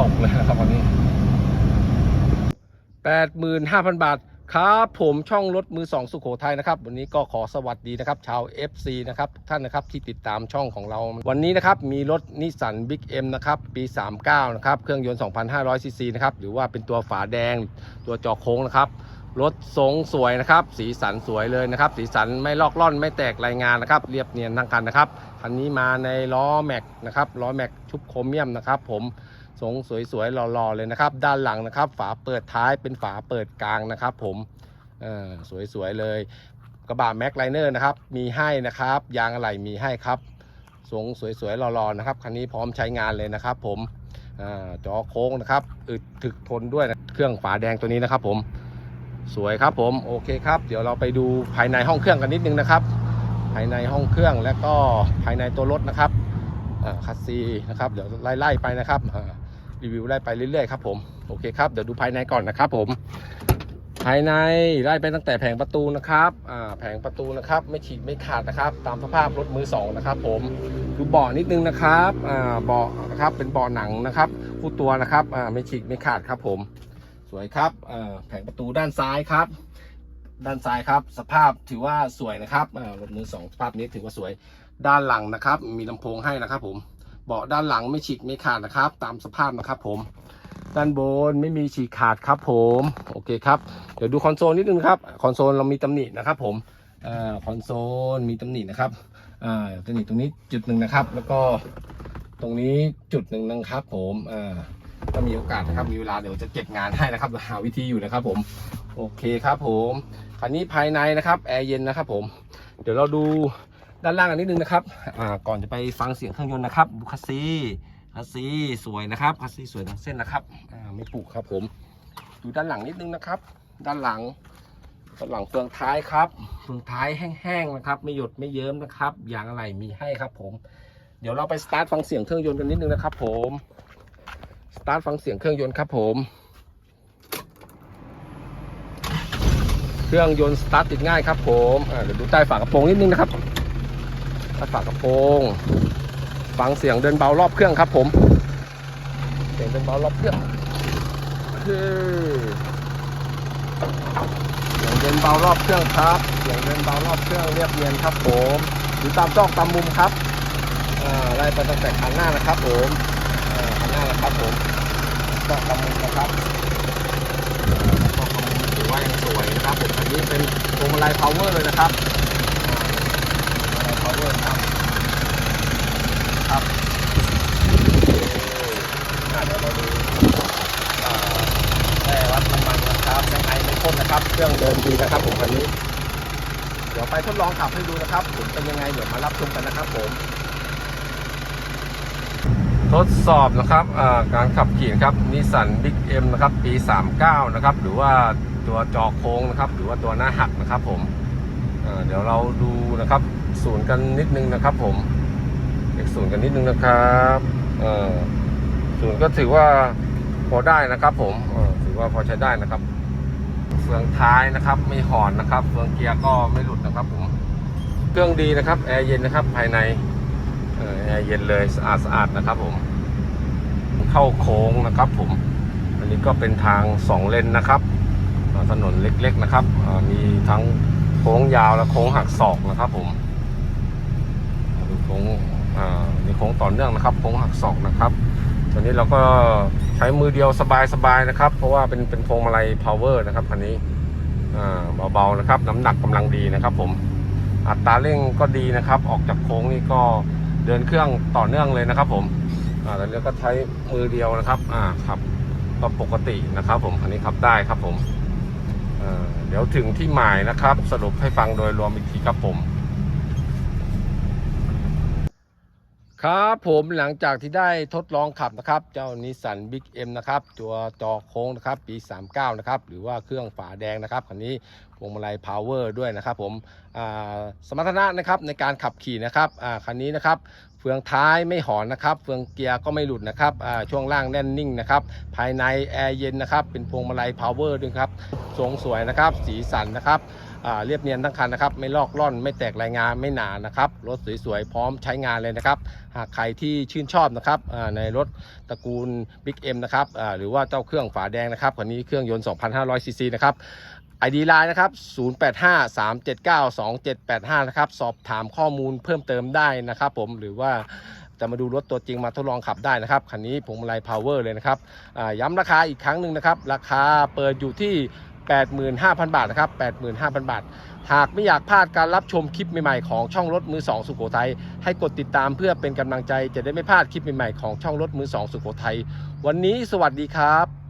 ตกเลยนะครับวันนี้แปดหมื่นห้าพันบาทครับผมช่องรถมือสองสุโขทัยนะครับ วันนี้ก็ขอสวัสดีนะครับ ชาว FC นะครับทุกท่านนะครับที่ติดตามช่องของเรา วันนี้นะครับมีรถนิสสันบิ๊กเอ็มนะครับ ปี 39 นะครับ เครื่องยนต์ 2,500 ซีซีนะครับ หรือว่าเป็นตัวฝาแดงตัวจอโค้งนะครับ รถทรงสวยนะครับ สีสันสวยเลยนะครับ สีสันไม่ลอกล่อนไม่แตกรายงานนะครับ เรียบเนียนทั้งคันนะครับคันนี้มาในล้อแม็กนะครับล้อแม็กชุบโครเมียมนะครับ ผม ทรงสวยๆหล่อๆเลยนะครับ ด้านหลังนะครับ ฝาเปิดท้ายเป็นฝาเปิดกลางนะครับ ผมสวยๆเลยกระบะแม็กไลเนอร์นะครับมีให้นะครับยางอะไหล่มีให้ครับทรงสวยๆหล่อๆนะครับคันนี้พร้อมใช้งานเลยนะครับ ผมอาจอโค้งนะครับอึดถึกทนด้วยนะเครื่องฝาแดงตัวนี้นะครับ ผมสวยครับผมโอเคครับ เดี๋ยวเราไปดูภายในห้องเครื่องกันนิดนึงนะครับ ภายในห้องเครื่องและก็ภายในตัวรถนะครับอ่าคัสซีนะครับเดี๋ยวไล่ๆไปนะครับ รีวิวไล่ไปเรื่อยๆครับผมโอเคครับเดี๋ยวดูภายในก่อนนะครับผม ภายในไล่ไปตั้งแต่แผงประตูนะครับอ่าแผงประตูนะครับ ไม่ฉีกไม่ขาดนะครับ ตามสภาพรถมือสองนะครับผมดูเบาะนิดนึงนะครับอ่าเบาะนะครับเป็นเบาะหนังนะครับคู่ตัวนะครับอ่าไม่ฉีกไม่ขาดครับผม สวยครับอ่าแผงประตูด้านซ้ายครับด้านซ้ายครับ สภาพถือว่าสวยนะครับอ่ารถมือสองสภาพนี้ถือว่าสวยด้านหลังนะครับ มีลำโพงให้นะครับผม เบาะด้านหลังไม่ฉีกไม่ขาดนะครับ ตามสภาพนะครับผม ด้านบนไม่มีฉีกขาดครับผม โอเคครับ เดี๋ยวดูคอนโซลนิดนึงครับ คอนโซลเรามีตำหนินะครับผมอคอนโซลมีตำหนินะครับอ่าตำหนิตรงนี้จุดหนึ่งนะครับ แล้วก็ตรงนี้จุดหนึ่งนะครับ ผมอ่าถ้ามีโอกาสนะครับมีเวลาเดี๋ยวจะเก็บงานให้นะครับหาวิธีอยู่นะครับ ผมโอเคครับผมคันนี้ภายในนะครับแอร์เย็นนะครับผม เดี๋ยวเราดู ด้านล่างกันนิดนึงนะครับก่อนจะไปฟังเสียงเครื่องยนต์นะครับดูคัสซีคัสซีสวยนะครับคัสซีสวยทั้งเส้นนะครับไม่ปลุกครับผม ดูด้านหลังนิดนึงนะครับ ด้านหลังด้านหลังเฟืองท้ายครับเฟืองท้ายแห้งๆนะครับ ไม่หยดไม่เยิ้มนะครับยางอะไรมีให้ครับผม เดี๋ยวเราไปสตาร์ทฟังเสียงเครื่องยนต์กันนิดนึงนะครับ ผมสตาร์ทฟังเสียงเครื่องยนต์ครับผมเครื่องยนต์สตาร์ทติดง่ายครับผมเดี๋ยวดูใต้ฝากระโปรงนิดนึงนะครับ ใต้ฝากระโปรงฟังเสียงเดินเบารอบเครื่องครับผม เสียงเดินเบารอบเครื่องคือเสียงเดินเบารอบเครื่องครับ เสียงเดินเบารอบเครื่องเรียบเนียนครับผมดูตามซอกตามมุมครับไล่ไปตั้งแต่คันหน้านะครับผมอ่าคันหน้านะครับผมซอกตามมุมนะครับก็คงถือว่ายังสวยนะครับผมอันนี้เป็นพวงมาลัย power เลยนะครับ พวยครับครับอ่าเดี๋ยวเราดูอ่าแร่วัดน้ำมันนะครับแรงไอไม่ข้นนะครับ เครื่องเดินดีนะครับผมคันนี้ เดี๋ยวไปทดลองขับให้ดูนะครับผมเป็นยังไงเดี๋ยวมารับชมกันนะครับผมทดสอบนะครับการขับขี่นะครับนิสสันบิ๊กเอ็มนะครับปี 39 นะครับ หรือว่าตัวจอโค้งนะครับ หรือว่าตัวหน้าหักนะครับผมเดี๋ยวเราดูนะครับ ศูนย์กันนิดนึงนะครับ ผมเอกศูนย์กันนิดนึงนะครับอ่าศูนย์ก็ถือว่าพอได้นะครับ ผมถือว่าพอใช้ได้นะครับ เฟืองท้ายนะครับไม่หอนนะครับ เฟืองเกียร์ก็ไม่หลุดนะครับ ผมเครื่องดีนะครับแอร์เย็นนะครับ ภายในออแอร์เย็นเลยสะอาดสะอาดนะครับ ผม เข้าโค้งนะครับ ผม อันนี้ก็เป็นทางสองเลนนะครับถนนเล็กๆนะครับมีทั้งโค้งยาวและโค้งหักศอกนะครับ ผม โค้งอ่ามีโค้งต่อเนื่องนะครับโค้งหักศอกนะครับตอนนี้เราก็ใช้มือเดียวสบายๆนะครับ เพราะว่าเป็นเป็นพวงมาลัย power นะครับคันนี้อ่าเบาๆนะครับ น้ำหนักกำลังดีนะครับ ผมอัตราเร่งก็ดีนะครับ ออกจากโค้งนี่ก็เดินเครื่องต่อเนื่องเลยนะครับ ผมอ่าแล้วนี้ก็ใช้มือเดียวนะครับอ่าครับก็ปกตินะครับ ผมอันนี้ขับได้ครับผมอ่อเดี๋ยวถึงที่หมายนะครับ สรุปให้ฟังโดยรวมอีกทีครับผม ครับผมหลังจากที่ได้ทดลองขับนะครับ เจ้านิสสันบิ๊กเอ็มนะครับ ตัวจอโค้งนะครับ ปี 39 นะครับ หรือว่าเครื่องฝาแดงนะครับคันนี้พวงมาลัยพาวเวอร์ด้วยนะครับผมอ่าสมรรถนะนะครับในการขับขี่นะครับอ่าคันนี้นะครับเฟืองท้ายไม่หอนนะครับ เฟืองเกียร์ก็ไม่หลุดนะครับอ่าช่วงล่างแน่นนิ่งนะครับ ภายในแอร์เย็นนะครับ เป็นพวงมาลัยพาวเวอร์ด้วยครับทรงสวยนะครับ สีสันนะครับ เรียบเนียนทั้งคันนะครับ ไม่ลอกล่อนไม่แตกรายงานไม่หนานะครับ รถสวยๆ พร้อมใช้งานเลยนะครับ หากใครที่ชื่นชอบนะครับในรถตระกูล Big M นะครับหรือว่าเจ้าเครื่องฝาแดงนะครับคันนี้เครื่องยนต์ 2,500 ซีซีนะครับ ID Line นะครับ 0853792785 นะครับ สอบถามข้อมูลเพิ่มเติมได้นะครับผม หรือว่าจะมาดูรถตัวจริงมาทดลองขับได้นะครับ คันนี้ผมไลพาวเวอร์เลยนะครับย้ำราคาอีกครั้งหนึ่งนะครับ ราคาเปิดอยู่ที่ 85,000 บาทนะครับ 85,000 บาท หากไม่อยากพลาดการรับชมคลิปใหม่ๆของช่องรถมือ 2 สุโขทัยให้กดติดตามเพื่อเป็นกำลังใจจะได้ไม่พลาดคลิปใหม่ๆของช่องรถมือ 2 สุโขทัยวันนี้สวัสดีครับ